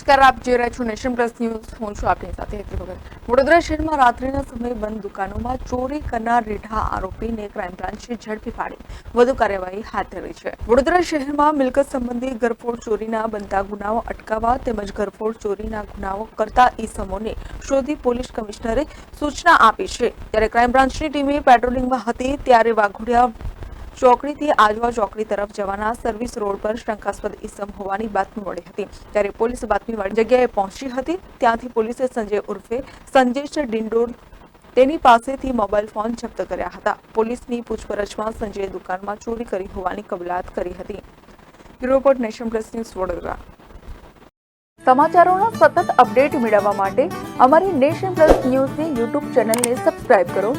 નમસ્કાર આપ જોઈ રહ્યા છો નેશન પ્લસ ન્યૂઝ. હું છું આપની સાથે વડોદરા શહેરમાં રાત્રિના સમયે બંધ દુકાનોમાં ચોરી કરનાર રીઢા આરોપીને ક્રાઇમ બ્રાન્ચે ઝડપી પાડી. વધુ કાર્યવાહી હાથ ધરી છે. વડોદરા શહેરમાં મિલકત સંબંધી ઘરફોડ ચોરીના બનતા ગુનાઓ અટકાવવા તેમજ ઘરફોડ ચોરીના ગુનાઓ કરતા ઈસમોને શોધી પોલીસ કમિશનરે સૂચના આપી છે. ત્યારે ક્રાઇમ બ્રાન્ચની ટીમે પેટ્રોલિંગમાં હતી ત્યારે વાઘોડિયા ચોકડીથી આજવા ચોકડી તરફ જવાના સર્વિસ રોડ પર શંકાસ્પદ ઇસમ હોવાની બાતમી મળી હતી. ત્યારે પોલીસ બાતમીવાળી જગ્યાએ પહોંચી હતી. ત્યાંથી પોલીસે સંજય ઉર્ફે સંજેશ ડિંડોર તેની પાસેથી મોબાઈલ ફોન જપ્ત કર્યા હતા. પોલીસની પૂછપરછમાં સંજયે દુકાનમાં ચોરી કરી હોવાની કબૂલાત કરી હતી. Report Nation Plus news Vadodara. સમાચારોના સતત અપડેટ મેળવવા માટે અમારી નેશન પ્લસ ન્યૂઝની યુટ્યુબ ચેનલને સબસ્ક્રાઇબ કરો.